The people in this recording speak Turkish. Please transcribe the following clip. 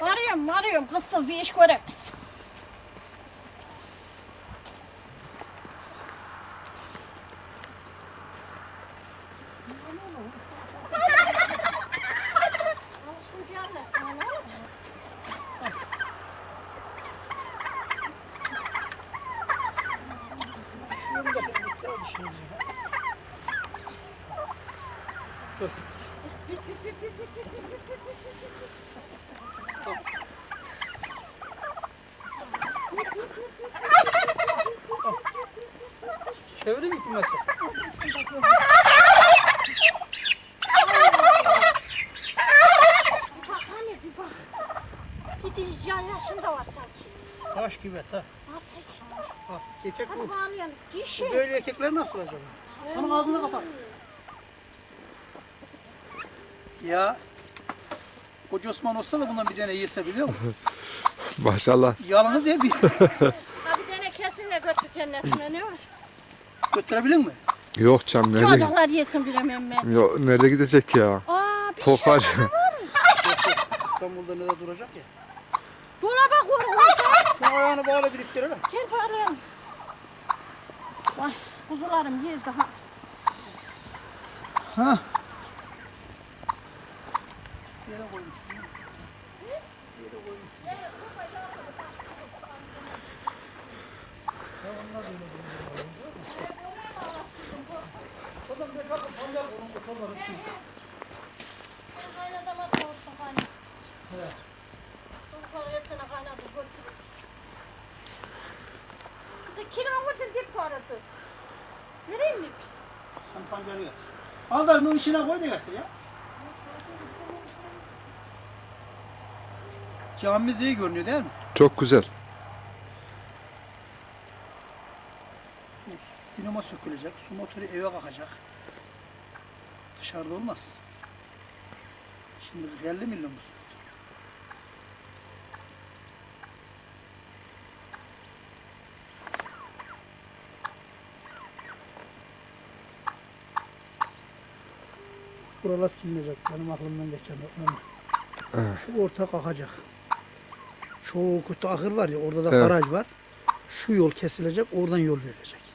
arıyorum arıyorum kızsız bir iş göremez. Şunu da bir bitti hadi şimdi. Dur. Çevirin gitmesi. Bak. Gidici yaşında var sanki. Taş gibi ta. Nasıl? Bak erkek bu. Hadi bağlayalım. Dişi. Böyle erkekler nasıl acaba? Şunun ağzını kapat. Ya Koca Osman olsa da bundan bir tane yese biliyor musun? Maşallah. Yalnız ya bir Ha bir tane kesinle götür cennetine ne var? götürebilir mi? Yok canım nerede? Çocuklar yesin bilemem ben. Yok, nerede gidecek ya? Aa bir Kokar. şey varmış. İstanbul'da nerede duracak ya? Dolaba koy orada. Şunu ayağını bağla biriktirelim. Gel bari. Vay kuzularım yer daha. Ha. Yere koymuş. Adam ne kadar pancar onun için. Kaynadama doğursun kaynasın. Evet. Çocuklar yesene kaynadı götürün. Bir de kilometre dip vardı. Vereyim mi? Sen pancarı getir. Al da bunun içine koy da getir ya. Camimiz iyi görünüyor değil mi? Çok güzel. Dinamo sökülecek, su motoru eve kalkacak. Dışarıda olmaz. Şimdi 50 milyon bu su motoru. Buralar silinecek. Benim aklımdan geçen. Evet. Şu orta kalkacak. Kötü ahır var ya orada da Evet. baraj var. Şu yol kesilecek, oradan yol verilecek.